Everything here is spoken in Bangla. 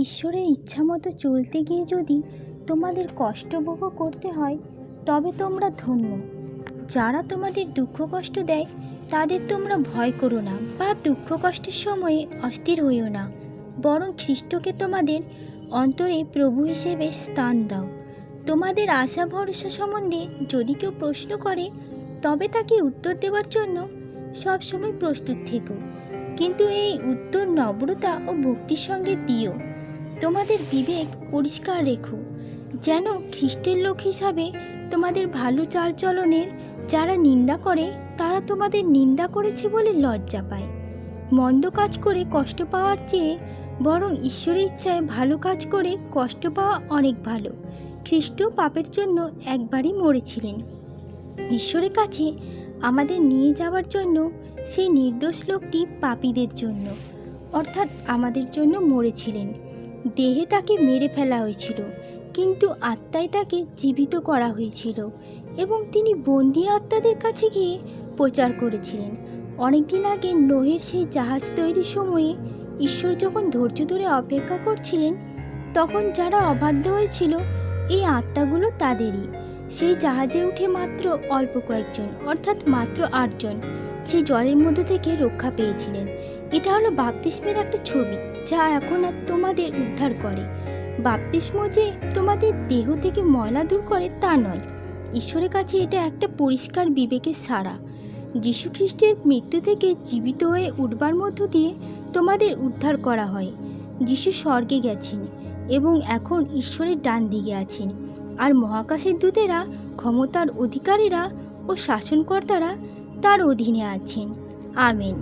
ঈশ্বরের ইচ্ছা মতো চলতে গিয়ে যদি তোমাদের কষ্ট ভোগ করতে হয়, তবে তোমরা ধন্য। যারা তোমাদের দুঃখ কষ্ট দেয়, তাদের তোমরা ভয় করো না বা দুঃখ কষ্টের সময়ে অস্থির হইও না। বরং খ্রিস্টকে তোমাদের অন্তরে প্রভু হিসেবে স্থান দাও। তোমাদের আশা ভরসা সম্বন্ধে যদি কেউ প্রশ্ন করে, তবে তাকে উত্তর দেওয়ার জন্য সবসময় প্রস্তুত থেকো। কিন্তু এই উত্তর নম্রতা ও ভক্তির সঙ্গে দিও। তোমাদের বিবেক পরিষ্কার রেখো। যেন খ্রিস্টের লোক হিসাবে তোমাদের ভালো চালচলনের যারা নিন্দা করে, তারা তোমাদের নিন্দা করেছে বলে লজ্জা পায়। মন্দ কাজ করে কষ্ট পাওয়ার চেয়ে বরং ঈশ্বরের ইচ্ছায় ভালো কাজ করে কষ্ট পাওয়া অনেক ভালো। খ্রিস্ট পাপের জন্য একবারই মরেছিলেন। ঈশ্বরের কাছে আমাদের নিয়ে যাওয়ার জন্য সেই নির্দোষ লোকটি পাপীদের জন্য, অর্থাৎ আমাদের জন্য মরেছিলেন। দেহে তাকে মেরে ফেলা হয়েছিল, কিন্তু আত্মায় তাকে জীবিত করা হয়েছিল এবং তিনি বন্দি আত্মাদের কাছে গিয়ে প্রচার করেছিলেন। অনেকদিন আগে নোহের সেই জাহাজ তৈরির সময়ে ঈশ্বর যখন ধৈর্য ধরে অপেক্ষা করছিলেন, তখন যারা অবাধ্য হয়েছিল, এই আত্মাগুলো তাদেরই। সেই জাহাজে উঠে মাত্র অল্প কয়েকজন, অর্থাৎ মাত্র আটজন, সেই জলের মধ্যে থেকে রক্ষা পেয়েছিলেন। এটা হলো বাপতিস্মের একটা ছবি, যা এখন আর তোমাদের উদ্ধার করে। বাপতিস্ম যে তোমাদের দেহ থেকে ময়লা দূর করে তা নয়। ঈশ্বরের কাছে এটা একটা পরিষ্কার বিবেকের সারা যীশুখ্রিস্টের মৃত্যু থেকে জীবিত হয়ে উঠবার মধ্য দিয়ে তোমাদের উদ্ধার করা হয়। যিশু স্বর্গে গেছেন এবং এখন ঈশ্বরের ডান দিকে আছেন। আর মহাকাশের দূতেরা ক্ষমতার অধিকারীরা ও শাসনকর্তারা তার অধীনে আছেন। আমেন।